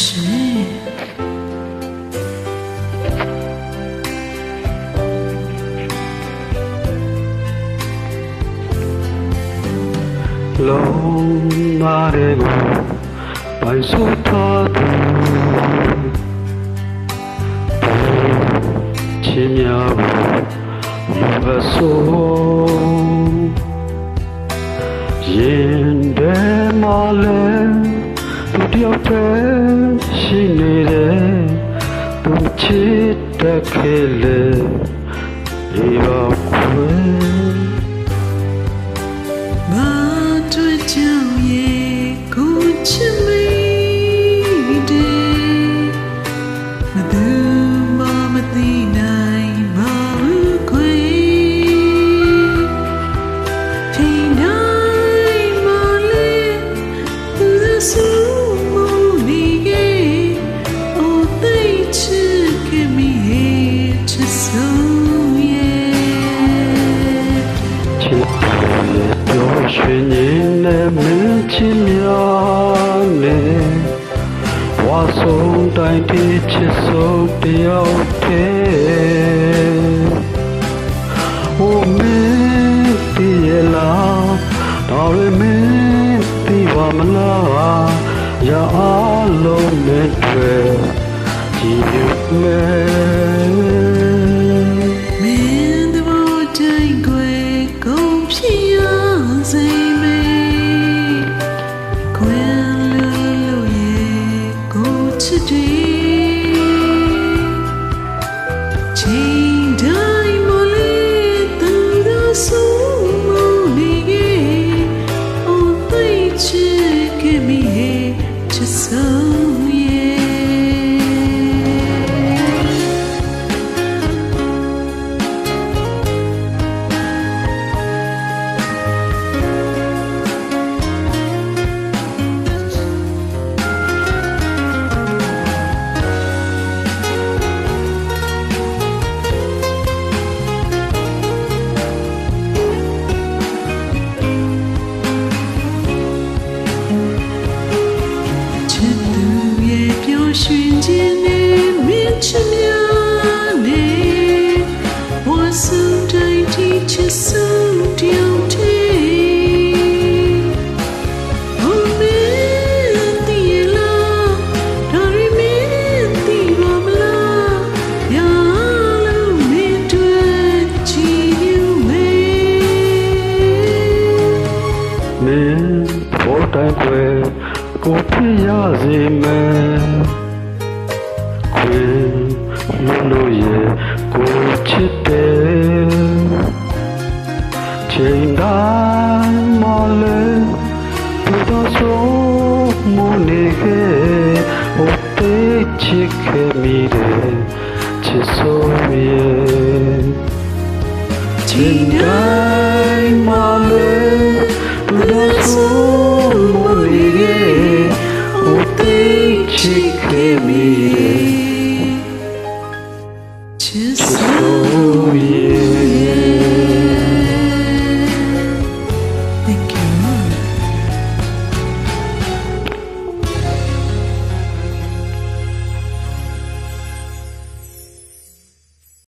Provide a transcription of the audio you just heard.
ရှင်လုံးသားတွေကိုပိုင်ဆိုးထားသူချင်းများကိုလူအဆိုးရင်ထဲမှာလဲသူတယောက်တည်း ရှိနေတယ်သူချစ် ချစ်တယ်ပြောရွှင်နေနဲ့မင်းချစ်များနဲ့ဝါဆုံးတိုင်းတည်းချစ်ဆုံးတယောက်တည်းဟိုမင်းတည်ရလား ကိုချ မင်းချစ်များနဲ့ဝါစုတိုင်းတီချစ်စုတယော ရီမင်းတီပါမလားရာလုံးမင်းတွေ့ချီယူမေးမင်းဘောတိုင်းွယ်ကိုဖြစ်ရစေမယ်ခွေလူလူရဲ့ကိုချစ်တယ်ချိန်တိုင်းမလဲသူတော်ဆိုမနေခဲ့ဟိုတေးချစ်ခဲ့မိတယ်ချစ်ဆိုရဲ့ချိန်တိုင်း Oh yeah.